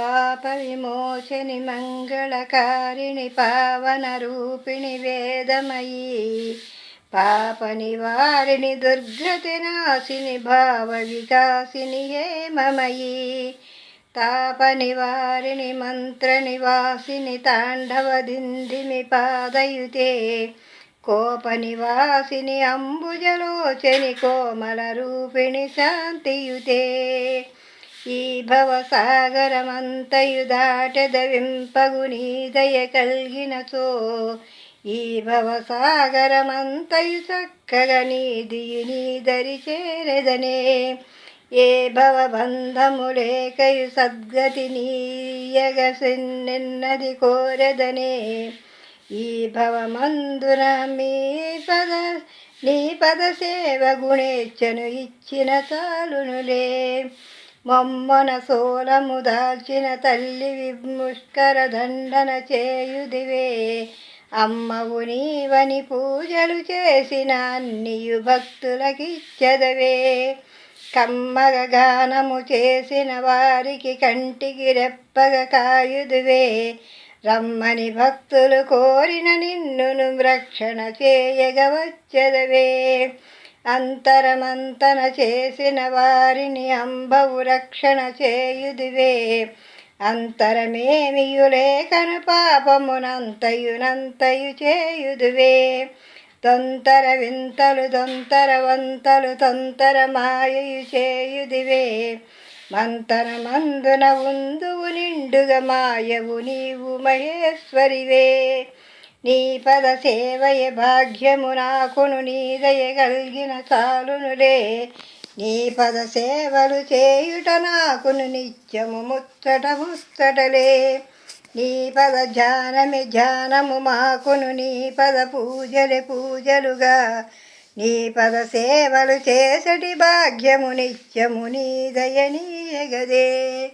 పాప విమోచని మంగళకారిణి పావనరూపిణి వేదమయీ. పాప నివారిణి దుర్గతి నాశిని భావ వికాసిని హేమమయీ. తాప నివారిణి మంత్ర నివాసిని తాండవదిందిమి పాదయుతే కోప నివాసిని ఈ భవసాగరమంతయు దాటెదవింపగు నీ దయ కలిగినచో ఈ భవసాగరమంతయు చక్కగా నీదియు నీ దరి చేరెదనే ఏ భవబంధములేకయు సద్గతి నీయగసిన్నది కోరదనే ఈ భవమందున మీ పద నీ పద సేవ గుణేచ్చను ఇచ్చిన చాలునులే. మొమ్మన సోలము దాల్చిన తల్లి విముష్కర దండన చేయుదివే. అమ్మవు నీవని పూజలు చేసిన అన్నియు భక్తులకిచ్చదవే. కమ్మగ గానము చేసిన వారికి కంటికి రెప్పగ కాయుదువే. రమ్మని భక్తులు కోరిన నిన్నును రక్షణ చేయగవచ్చదవే అంతరమంతన చేసిన వారిని అంబవు రక్షణ చేయుదివే. అంతరమేమియులేకను పాపమునంతయునంతయు చేయుదువే. తొంతర వింతలు దొంతర వంతలు తొంతర మాయయు చేయుదివే. మంతర మందున ఉందువు నిండుగ మాయవు నీవు మహేశ్వరివే. నీ పద సేవయ భాగ్యము నాకును నీ దయ కలిగిన చాలునులే. నీ పద సేవలు చేయుట నాకును నిత్యము ముచ్చట ముచ్చటలే. నీ పద ధ్యానమి ధ్యానము మాకును నీ పద పూజలే పూజలుగా. నీ పద సేవలు చేసటి భాగ్యము నిత్యము నీ నీయగదే.